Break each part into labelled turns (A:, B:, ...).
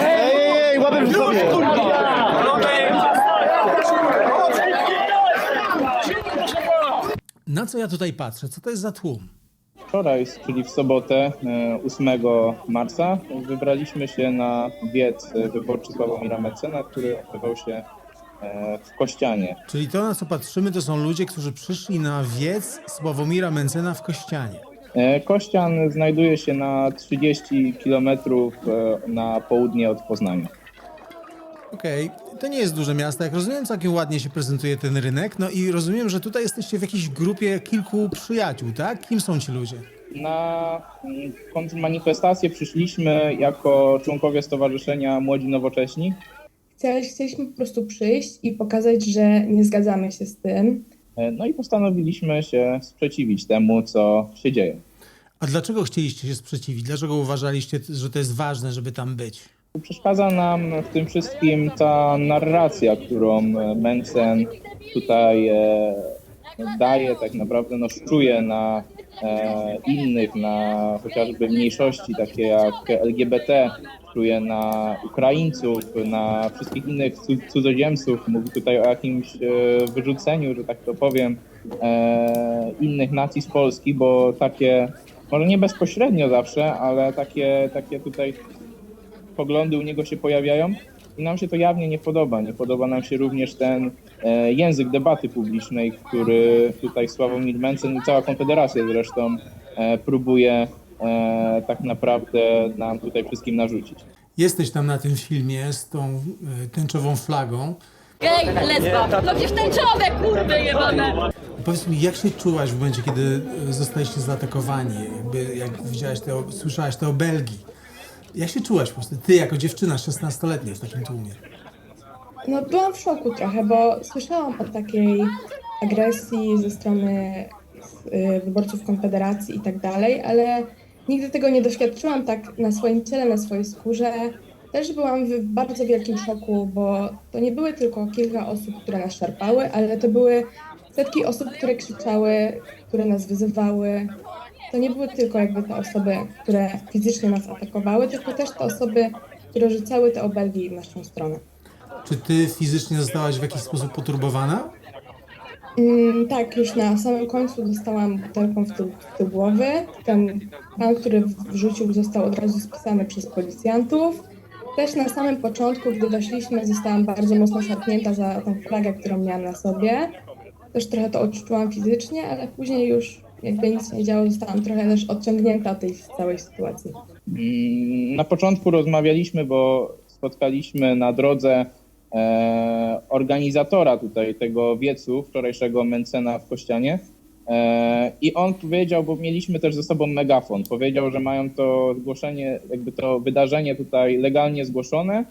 A: Ej, w sobie!
B: Na co ja tutaj patrzę? Co to jest za tłum?
C: Wczoraj, czyli w sobotę e, 8 marca, wybraliśmy się na wiec wyborczy Sławomira Mecena, który odbywał się e, w Kościanie.
B: Czyli to, na co patrzymy, to są ludzie, którzy przyszli na wiec Sławomira Mencena w Kościanie.
C: E, Kościan znajduje się na 30 km na południe od Poznania.
B: Okej, to nie jest duże miasto. Jak rozumiem, całkiem ładnie się prezentuje ten rynek. No i rozumiem, że tutaj jesteście w jakiejś grupie kilku przyjaciół, tak? Kim są ci ludzie?
C: Na mm, kontrmanifestację przyszliśmy jako członkowie Stowarzyszenia Młodzi Nowocześni.
D: Chcieli- Chcieliśmy po prostu przyjść i pokazać, że nie zgadzamy się z tym.
C: E, No i postanowiliśmy się sprzeciwić temu, co się dzieje.
B: A dlaczego chcieliście się sprzeciwić? Dlaczego uważaliście, że to jest ważne, żeby tam być?
C: Przeszkadza nam w tym wszystkim ta narracja, którą Mencen tutaj e, daje, tak naprawdę no, szczuje na e, innych, na chociażby mniejszości takie jak LGBT, szczuje na Ukraińców, na wszystkich innych cu- cudzoziemców. Mówi tutaj o jakimś e, wyrzuceniu, że tak to powiem, e, innych nacji z Polski, bo takie, może nie bezpośrednio zawsze, ale takie, takie tutaj poglądy u niego się pojawiają i nam się to jawnie nie podoba. Nie podoba nam się również ten e, język debaty publicznej, który tutaj Sławomir Mencen i cała Konfederacja zresztą e, próbuje e, tak naprawdę nam tutaj wszystkim narzucić.
B: Jesteś tam na tym filmie z tą y, tęczową flagą.
E: Gej, lesba, no przecież tęczowe kurwy jebane.
B: Powiedz mi, jak się czułaś w momencie, kiedy y, zostaliście zaatakowani? Jakby, jak widziałaś te, o- słyszałaś te obelgi. Jak się czułaś po prostu? Ty jako dziewczyna 16-letnia w takim tłumie.
D: No byłam w szoku trochę, bo słyszałam o takiej agresji ze strony y, wyborców Konfederacji i tak dalej, ale nigdy tego nie doświadczyłam tak na swoim ciele, na swojej skórze. Też byłam w bardzo wielkim szoku, bo to nie były tylko kilka osób, które nas szarpały, ale to były setki osób, które krzyczały, które nas wyzywały. To nie były tylko jakby te osoby, które fizycznie nas atakowały, tylko też te osoby, które rzucały te obelgi w naszą stronę.
B: Czy ty fizycznie zostałaś w jakiś sposób poturbowana?
D: Mm, tak, już na samym końcu dostałam butelką w tył, w tył głowy. Ten pan, który wrzucił, został od razu spisany przez policjantów. Też na samym początku, gdy weszliśmy, zostałam bardzo mocno szarpnięta za tą flagę, którą miałam na sobie. Też trochę to odczułam fizycznie, ale później już jakby nic nie działo, zostałam trochę też odciągnięta od tej całej sytuacji.
C: Mm, Na początku rozmawialiśmy, bo spotkaliśmy na drodze e, organizatora tutaj tego wiecu wczorajszego Mencena w Kościanie. E, I on powiedział, bo mieliśmy też ze sobą megafon, powiedział, że mają to zgłoszenie, jakby to wydarzenie tutaj legalnie zgłoszone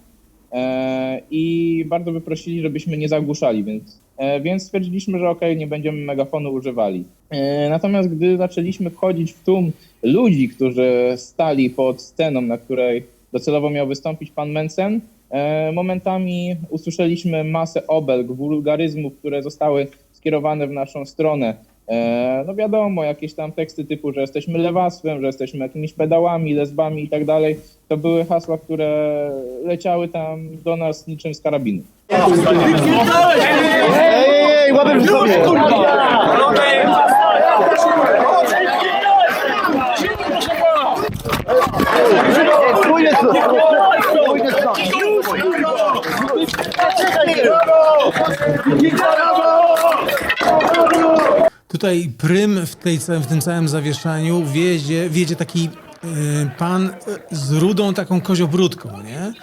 C: i bardzo by prosili, żebyśmy nie zagłuszali, więc, e, więc stwierdziliśmy, że okej, nie będziemy megafonu używali. E, Natomiast gdy zaczęliśmy wchodzić w tłum ludzi, którzy stali pod sceną, na której docelowo miał wystąpić pan Mencen, e, momentami usłyszeliśmy masę obelg, wulgaryzmów, które zostały skierowane w naszą stronę. E, No wiadomo, jakieś tam teksty typu, że jesteśmy lewactwem, że jesteśmy jakimiś pedałami, lesbami i tak dalej. To były hasła, które leciały tam do nas niczym z karabinu.
A: Ej, sobie!
B: Tutaj prym w, tej, w tym całym zawieszaniu wiedzie, wiedzie taki y, pan z rudą taką koziobródką, nie?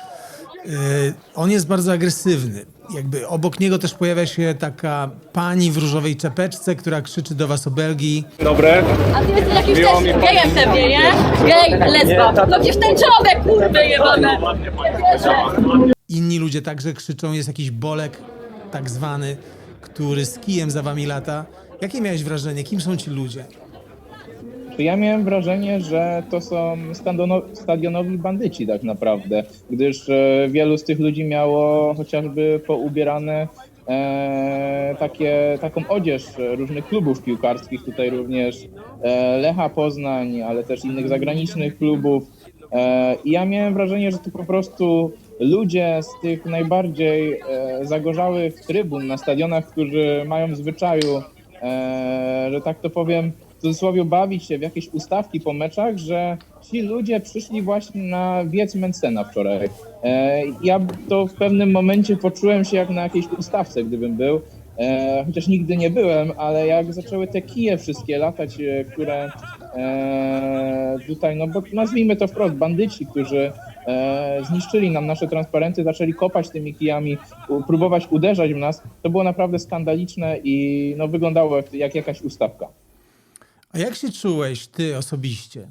B: Y, on jest bardzo agresywny. Jakby obok niego też pojawia się taka pani w różowej czepeczce, która krzyczy do was obelgi.
F: Dobre.
E: A ty jesteś jakimś też gejem pewnie, nie? Gej, lesba, no przecież tęczowe kurwy jebane.
B: Inni ludzie także krzyczą, jest jakiś bolek tak zwany, który z kijem za wami lata. Jakie miałeś wrażenie? Kim są ci ludzie?
C: Ja miałem wrażenie, że to są stadiono- stadionowi bandyci tak naprawdę, gdyż e, wielu z tych ludzi miało chociażby poubierane e, takie, taką odzież różnych klubów piłkarskich, tutaj również e, Lecha Poznań, ale też innych zagranicznych klubów. E, I ja miałem wrażenie, że to po prostu ludzie z tych najbardziej e, zagorzałych trybun na stadionach, którzy mają w zwyczaju, e, że tak to powiem, w cudzysłowie bawić się w jakieś ustawki po meczach, że ci ludzie przyszli właśnie na wiec Mencena wczoraj. E, ja to w pewnym momencie poczułem się jak na jakiejś ustawce, gdybym był. E, chociaż nigdy nie byłem, ale jak zaczęły te kije wszystkie latać, e, które e, tutaj, no bo nazwijmy to wprost, bandyci, którzy zniszczyli nam nasze transparenty, zaczęli kopać tymi kijami, próbować uderzać w nas, to było naprawdę skandaliczne i no, wyglądało jak, jak jakaś ustawka.
B: A jak się czułeś ty osobiście?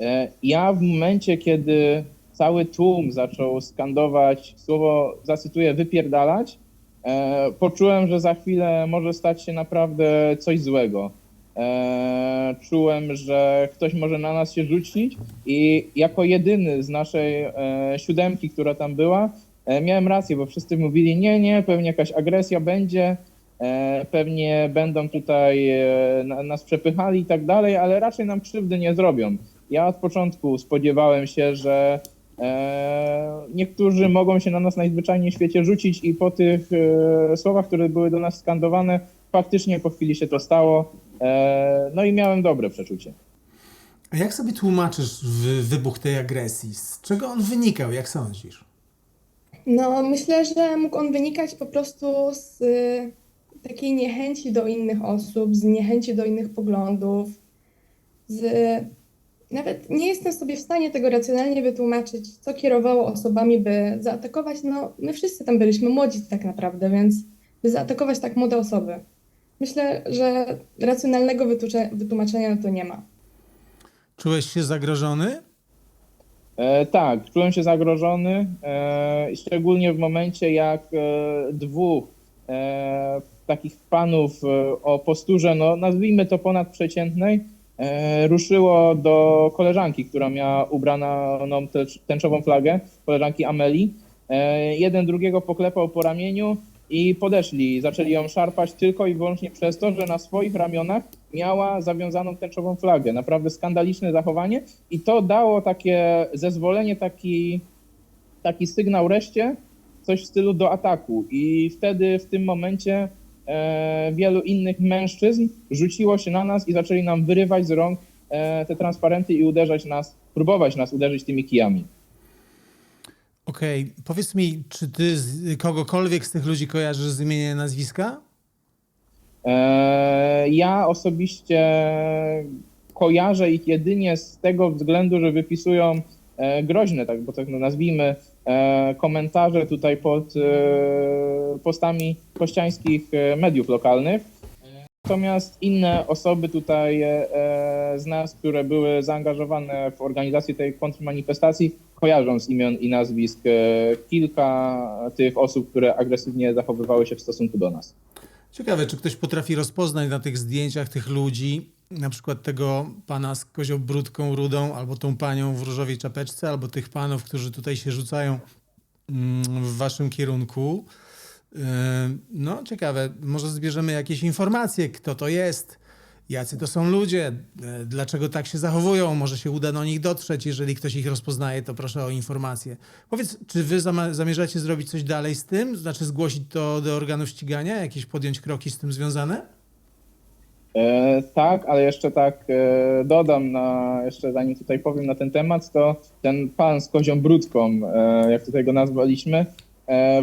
C: E, Ja w momencie, kiedy cały tłum zaczął skandować słowo, zacytuję, wypierdalać, e, poczułem, że za chwilę może stać się naprawdę coś złego. E, Czułem, że ktoś może na nas się rzucić i jako jedyny z naszej e, siódemki, która tam była, e, miałem rację, bo wszyscy mówili, nie, nie, pewnie jakaś agresja będzie, e, pewnie będą tutaj e, na- nas przepychali i tak dalej, ale raczej nam krzywdy nie zrobią. Ja od początku spodziewałem się, że e, niektórzy mogą się na nas najzwyczajniej w świecie rzucić i po tych e, słowach, które były do nas skandowane, faktycznie po chwili się to stało. E, no i miałem dobre przeczucie.
B: A jak sobie tłumaczysz wy- wybuch tej agresji? Z czego on wynikał, jak sądzisz?
D: No, myślę, że mógł on wynikać po prostu z y, takiej niechęci do innych osób, z niechęci do innych poglądów, z... Nawet nie jestem sobie w stanie tego racjonalnie wytłumaczyć, co kierowało osobami, by zaatakować. No, my wszyscy tam byliśmy młodzi tak naprawdę, więc by zaatakować tak młode osoby. Myślę, że racjonalnego wytłumaczenia na to nie ma.
B: Czułeś się zagrożony?
C: E, tak, czułem się zagrożony, e, szczególnie w momencie jak e, dwóch e, takich panów e, o posturze, no nazwijmy to ponadprzeciętnej, e, ruszyło do koleżanki, która miała ubraną tecz- tęczową flagę, koleżanki Ameli. E, jeden drugiego poklepał po ramieniu i podeszli, zaczęli ją szarpać tylko i wyłącznie przez to, że na swoich ramionach miała zawiązaną tęczową flagę. Naprawdę skandaliczne zachowanie i to dało takie zezwolenie, taki, taki sygnał reszcie, coś w stylu do ataku i wtedy w tym momencie e, wielu innych mężczyzn rzuciło się na nas i zaczęli nam wyrywać z rąk e, te transparenty i uderzać nas, próbować nas uderzyć tymi kijami.
B: Okej, powiedz mi, czy ty z, kogokolwiek z tych ludzi kojarzysz z imienia nazwiska?
C: E, Ja osobiście kojarzę ich jedynie z tego względu, że wypisują e, groźne, tak, bo tak no nazwijmy, e, komentarze tutaj pod e, postami kościańskich e, mediów lokalnych. Natomiast inne osoby tutaj e, z nas, które były zaangażowane w organizację tej kontrmanifestacji, kojarzą z imion i nazwisk e, kilka tych osób, które agresywnie zachowywały się w stosunku do nas.
B: Ciekawe, czy ktoś potrafi rozpoznać na tych zdjęciach tych ludzi, na przykład tego pana z koziobrudką rudą, albo tą panią w różowej czapeczce, albo tych panów, którzy tutaj się rzucają mm, w waszym kierunku. Yy, No, ciekawe, może zbierzemy jakieś informacje, kto to jest, jacy to są ludzie, yy, dlaczego tak się zachowują, może się uda do nich dotrzeć, jeżeli ktoś ich rozpoznaje, to proszę o informacje. Powiedz, czy wy zamierzacie zrobić coś dalej z tym, znaczy zgłosić to do organów ścigania, jakieś podjąć kroki z tym związane?
C: E, tak, ale jeszcze tak e, dodam, na, jeszcze zanim tutaj powiem na ten temat, to ten pan z kozią brudką, e, jak tutaj go nazwaliśmy, e,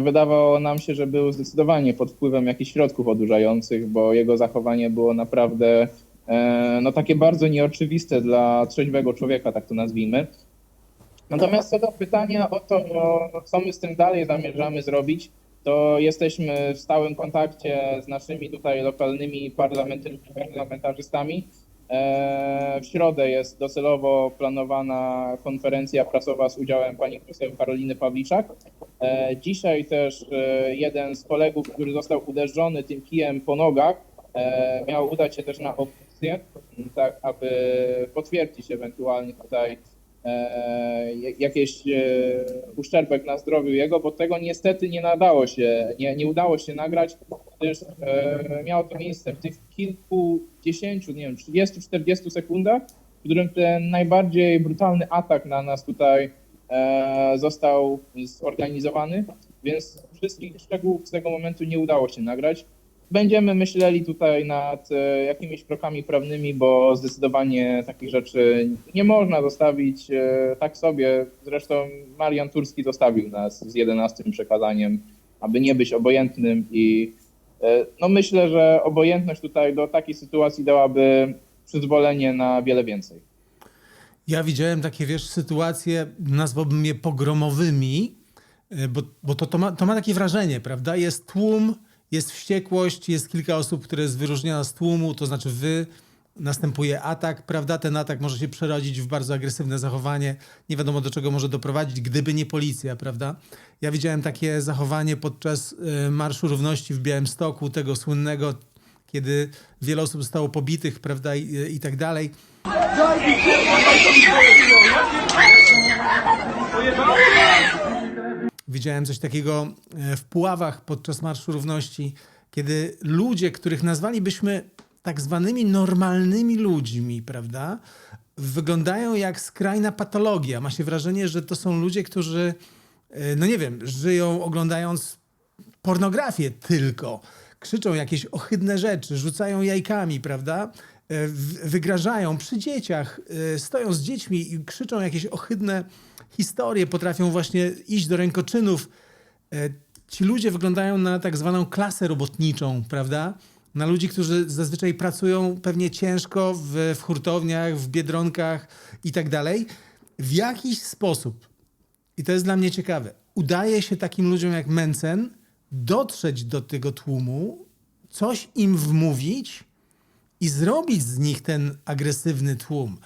C: wydawało nam się, że był zdecydowanie pod wpływem jakichś środków odurzających, bo jego zachowanie było naprawdę e, no takie bardzo nieoczywiste dla trzeźwego człowieka, tak to nazwijmy. Natomiast co do pytania o to, co my z tym dalej zamierzamy zrobić, to jesteśmy w stałym kontakcie z naszymi tutaj lokalnymi parlamentarzystami. E, W środę jest docelowo planowana konferencja prasowa z udziałem pani poseł Karoliny Pawliczak. E, Dzisiaj też e, jeden z kolegów, który został uderzony tym kijem po nogach, e, miał udać się też na opcję, tak aby potwierdzić ewentualnie tutaj jakieś e, uszczerbek na zdrowiu jego, bo tego niestety nie nadało się, nie, nie udało się nagrać, gdyż miało to miejsce w tych kilkudziesięciu, nie wiem, 30-40 sekundach którym ten najbardziej brutalny atak na nas tutaj został zorganizowany, więc wszystkich szczegółów z tego momentu nie udało się nagrać. Będziemy myśleli tutaj nad e, jakimiś krokami prawnymi, bo zdecydowanie takich rzeczy nie można zostawić e, tak sobie. Zresztą Marian Turski zostawił nas z 11 przekazaniem, aby nie być obojętnym i e, no myślę, że obojętność tutaj do takiej sytuacji dałaby przyzwolenie na wiele więcej.
B: Ja widziałem takie, wiesz, sytuacje, nazwałbym je pogromowymi, y, bo, bo to, to, ma, to ma takie wrażenie, prawda? Jest tłum, jest wściekłość, jest kilka osób, które jest wyróżniona z tłumu, to znaczy wy, następuje atak, prawda? Ten atak może się przerodzić w bardzo agresywne zachowanie, nie wiadomo do czego może doprowadzić, gdyby nie policja, prawda? Ja widziałem takie zachowanie podczas y, Marszu Równości w Białymstoku, tego słynnego, kiedy wiele osób zostało pobitych, prawda, i, i tak dalej. Widziałem coś takiego e, w Puławach podczas Marszu Równości, kiedy ludzie, których nazwalibyśmy tak zwanymi normalnymi ludźmi, prawda, wyglądają jak skrajna patologia. Ma się wrażenie, że to są ludzie, którzy, e, no nie wiem, żyją oglądając pornografię tylko. Krzyczą jakieś ohydne rzeczy, rzucają jajkami, prawda? E, Wygrażają przy dzieciach, e, stoją z dziećmi i krzyczą jakieś ohydne historie, potrafią właśnie iść do rękoczynów. E, Ci ludzie wyglądają na tak zwaną klasę robotniczą, prawda? Na ludzi, którzy zazwyczaj pracują pewnie ciężko w, w hurtowniach, w biedronkach i tak dalej. W jakiś sposób i to jest dla mnie ciekawe. Udaje się takim ludziom jak Mencen dotrzeć do tego tłumu, coś im wmówić i zrobić z nich ten agresywny tłum.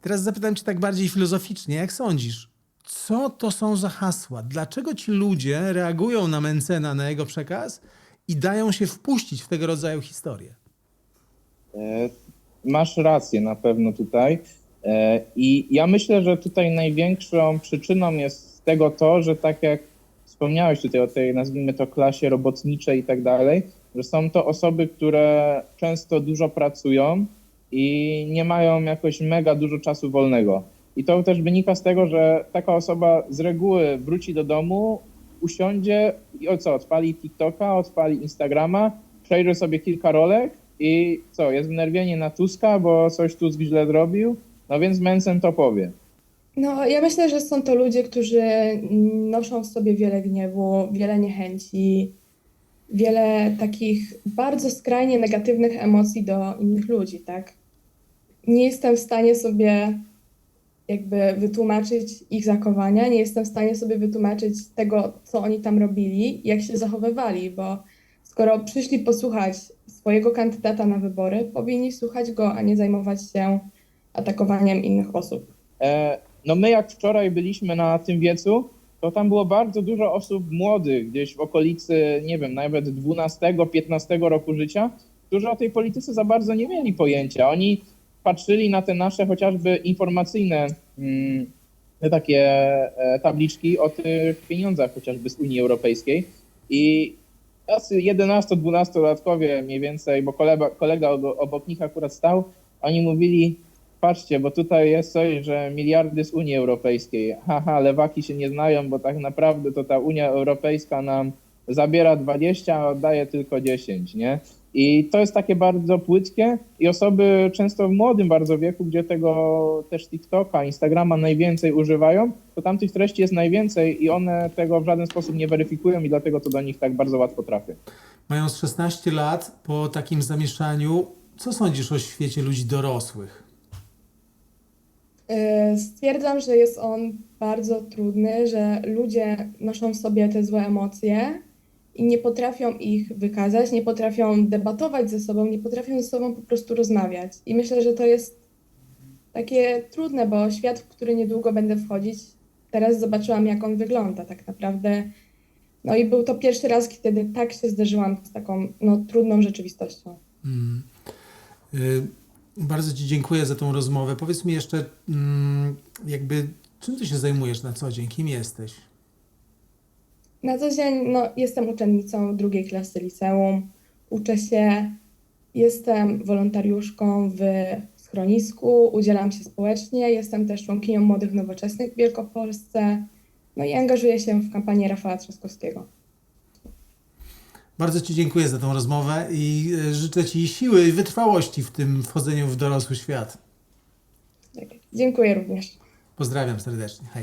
B: Teraz zapytam cię tak bardziej filozoficznie, jak sądzisz, co to są za hasła? Dlaczego ci ludzie reagują na Mencena, na jego przekaz i dają się wpuścić w tego rodzaju historie?
C: E, Masz rację na pewno tutaj. E, I ja myślę, że tutaj największą przyczyną jest tego to, że tak jak wspomniałeś tutaj o tej, nazwijmy to, klasie robotniczej i tak dalej, że są to osoby, które często dużo pracują i nie mają jakoś mega dużo czasu wolnego. I to też wynika z tego, że taka osoba z reguły wróci do domu, usiądzie i o co, odpali TikToka, odpali Instagrama, przejrzy sobie kilka rolek i co, jest wnerwienie na Tuska, bo coś Tusk źle zrobił, no więc Mencen to powie.
D: No, ja myślę, że są to ludzie, którzy noszą w sobie wiele gniewu, wiele niechęci, wiele takich bardzo skrajnie negatywnych emocji do innych ludzi, tak? Nie jestem w stanie sobie jakby wytłumaczyć ich zachowania, nie jestem w stanie sobie wytłumaczyć tego, co oni tam robili, jak się zachowywali, bo skoro przyszli posłuchać swojego kandydata na wybory, powinni słuchać go, a nie zajmować się atakowaniem innych osób.
C: E, No my jak wczoraj byliśmy na tym wiecu, to tam było bardzo dużo osób młodych, gdzieś w okolicy, nie wiem, nawet 12-15 roku życia, którzy o tej polityce za bardzo nie mieli pojęcia. Oni patrzyli na te nasze chociażby informacyjne mm, te takie e, tabliczki o tych pieniądzach chociażby z Unii Europejskiej i tacy 11-12-latkowie mniej więcej, bo kolega, kolega obo- obok nich akurat stał, oni mówili, patrzcie, bo tutaj jest coś, że miliardy z Unii Europejskiej. Haha, lewaki się nie znają, bo tak naprawdę to ta Unia Europejska nam zabiera 20, a oddaje tylko 10, nie? I to jest takie bardzo płytkie i osoby często w młodym bardzo wieku, gdzie tego też TikToka, Instagrama najwięcej używają, to tam tych treści jest najwięcej i one tego w żaden sposób nie weryfikują i dlatego to do nich tak bardzo łatwo trafia.
B: Mając 16 lat, po takim zamieszaniu, co sądzisz o świecie ludzi dorosłych?
D: Y, Stwierdzam, że jest on bardzo trudny, że ludzie noszą w sobie te złe emocje i nie potrafią ich wykazać, nie potrafią debatować ze sobą, nie potrafią ze sobą po prostu rozmawiać. I myślę, że to jest takie trudne, bo świat, w który niedługo będę wchodzić, teraz zobaczyłam, jak on wygląda tak naprawdę. No i był to pierwszy raz, kiedy tak się zderzyłam z taką no, trudną rzeczywistością.
B: Y, Bardzo Ci dziękuję za tą rozmowę. Powiedz mi jeszcze, mm, jakby, czym Ty się zajmujesz na co dzień? Kim jesteś?
D: Na co dzień no, jestem uczennicą drugiej klasy liceum. Uczę się, jestem wolontariuszką w schronisku, udzielam się społecznie, jestem też członkinią Młodych Nowoczesnych w Wielkopolsce, no i angażuję się w kampanię Rafała Trzaskowskiego.
B: Bardzo Ci dziękuję za tą rozmowę i e, życzę Ci siły i wytrwałości w tym wchodzeniu w dorosły świat.
D: Tak. Dziękuję również.
B: Pozdrawiam serdecznie. Hej.